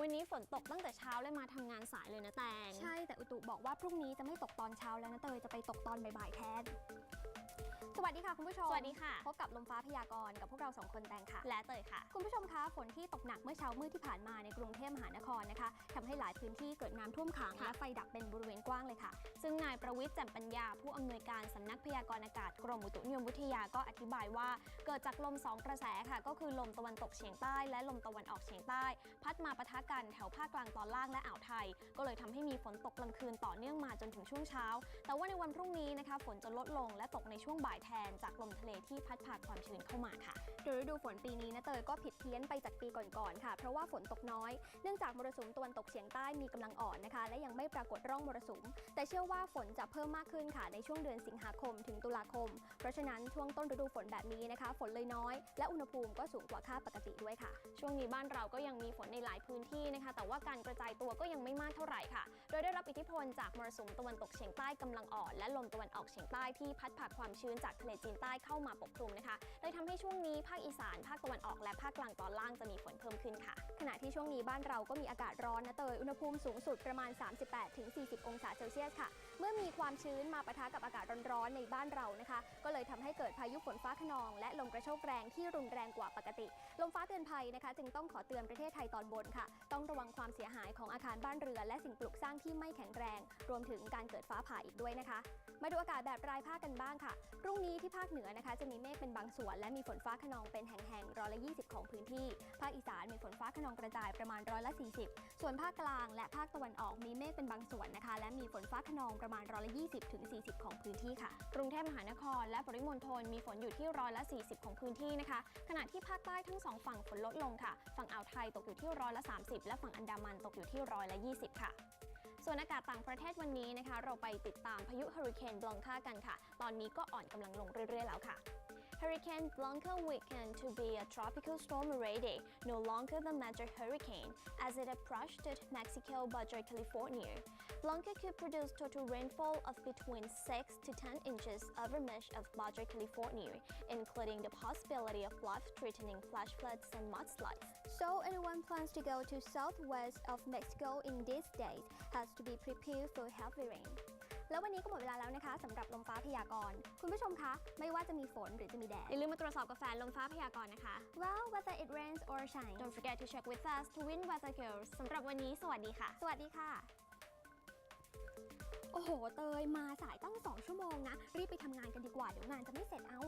วันนี้ฝนตกตั้งแต่เช้าเลยมาทำงานสายเลยนะแตง ใช่แต่อุตุบอกว่าพรุ่งนี้จะไม่ตกตอนเช้าแล้วนะเตยจะไปตกตอนบ่ายๆแทน สวัสดีค่ะคุณผู้ชม สวัสดีค่ะ พบกับลมฟ้าพยากรณ์กับพวกเราสองคนแตงค่ะ และเตยค่ะ คุณผู้ชมคะฝนที่ตกหนักเมื่อเช้ามืดที่ผ่านมาในกรุงเทพมหานครนะคะทำให้หลายพื้นที่เกิดน้ำท่วมขังค่ะและไฟดับเป็นบริเวณกว้างเลยค่ะ ซึ่งนายประวิทย์แจ่มปัญญา ผู้อำนวยการสำนักพยากรณ์อากาศกรมอุตุนิยมวิทยาก็อธิบายว่า เกิดจากลมสองกระแสค่ะ ก็คือลมตะวันตกเฉียงใต้ และลมตะวันออกเฉียงใต้ พัดมาปะทะกันแถวภาคกลางตอนล่างและอ่าวไทย ก็เลยทำให้มีฝนตกกลางคืนต่อเนื่องมาจนถึงช่วงเช้า แต่ว่าในวันพรุ่งนี้นะคะฝนจะลดลงและตกในช่วงบ่ายแทนจากลมทะเลที่พัดพาความชื้นเข้ามาค่ะ โดยฤดูฝนปีนี้นะเตยก็ผิดเพี้ยนไปจากปีก่อนๆค่ะ เพราะว่าฝนตกน้อย เนื่องจากมรสุมตะวันตกเฉียงใต้มีกำลังอ่อนนะคะ และยังไม่ปรากฏร่องมรสุม แต่เชื่อว่าฝนจะเพิ่มมากขึ้นค่ะในช่วงเดือนสิงหาคมถึงตุลาคม เพราะฉะนั้นช่วงต้นฤดูฝนแบบนี้นะคะ ฝนเลยน้อย และอุณหภูมิก็สูงกว่าค่าปกติด้วยค่ะ ช่วงนี้บ้านเราก็ยังมีฝนในหลายพื้นที่นะคะ แต่ว่าการกระจายตัวก็ยังไม่มากเท่าไหร่ค่ะ โดยได้รับอิทธิพลจากมรสุมตะวันตกเฉียงใต้กำลังอ่อนและลมตะวันออกเฉียงใต้ที่พัดพาความชื้นจากทะเลจีนใต้เข้ามาปกคลุมนะคะเลยทำให้ช่วงนี้ภาคอีสานภาคตะวันออกและภาคกลางตอนล่างจะมีฝนเพิ่มขึ้นค่ะ ขณะที่ช่วงนี้บ้านเราก็มีอากาศร้อนนะเตยอุณหภูมิสูงสุดประมาณ 38-40 องศาเซลเซียสค่ะ เมื่อมีความชื้นมาปะทะกับอากาศร้อนๆในบ้านเรานะคะ ก็เลยทำให้เกิดพายุฝนฟ้าขนอง และลมกระโชกแรงที่รุนแรงกว่าปกติ ลมฟ้าเตือนภัยนะคะ จึงต้องขอเตือนประเทศไทยตอนบนค่ะ ต้องระวังความเสียหายของอาคารบ้านเรือนและสิ่งปลูกสร้างที่ไม่แข็งแรง รวมถึงการเกิดฟ้าผ่าอีกด้วยนะคะ มาดูอากาศแบบรายภาคกันบ้างค่ะ พรุ่งนี้ที่ภาคเหนือนะคะ จะมีเมฆเป็นบางส่วน และมีฝนฟ้าขนองเป็นแห่งๆ ร้อยละ 20 ของพื้นที่ ภาคอีสานมีฝนฟ้าขนองกระจายประมาณร้อยละ 40 ส่วนภาคกลางและภาคตะวันออกมีเมฆเป็นบางส่วนนะคะ และมีฝนฟ้าขนองประมาณร้อยละ 20ถึง40 ของพื้นที่ค่ะ กรุงเทพมหานคร และปริมณฑลมีฝนอยู่ที่ร้อยละ 40 ของพื้นที่นะคะ ขณะที่ภาคใต้ทั้งสองฝั่งฝนลดลงค่ะ ฝั่งอ่าวไทยตกอยู่ที่ร้อยละ 30 และฝั่งอันดามันตกอยู่ที่ร้อยละ 20 ค่ะ ส่วนอากาศต่างประเทศวันนี้นะคะ เราไปติดตามพายุเฮอริเคนบลองคากันค่ะ ตอนนี้ก็อ่อนกำลังลงเรื่อยๆแล้วค่ะ Hurricane Blanca weakened to be a tropical storm already, no longer the major hurricane, as it approached Mexico Baja California. Blanca could produce total rainfall of between 6 to 10 inches over much of Baja California, including the possibility of life-threatening flash floods and mudslides. So anyone plans to go to southwest of Mexico in these days has to be prepared for heavy rain แล้ววันนี้ก็หมดเวลาแล้วนะคะสำหรับลมฟ้าพยากรณ์คุณผู้ชมคะ ไม่ว่าจะมีฝนหรือจะมีแดด อย่าลืมมาตรวจสอบกับแฟนลมฟ้าพยากรณ์นะคะ Well whether it rains or shines Don't forget to check with us to win weather girls สำหรับวันนี้ สวัสดีค่ะ สวัสดีค่ะ โอ้โห เตยมาสายตั้ง 2 ชั่วโมงนะ รีบไปทำงานกันดีกว่า เดี๋ยวงานจะไม่เสร็จเอา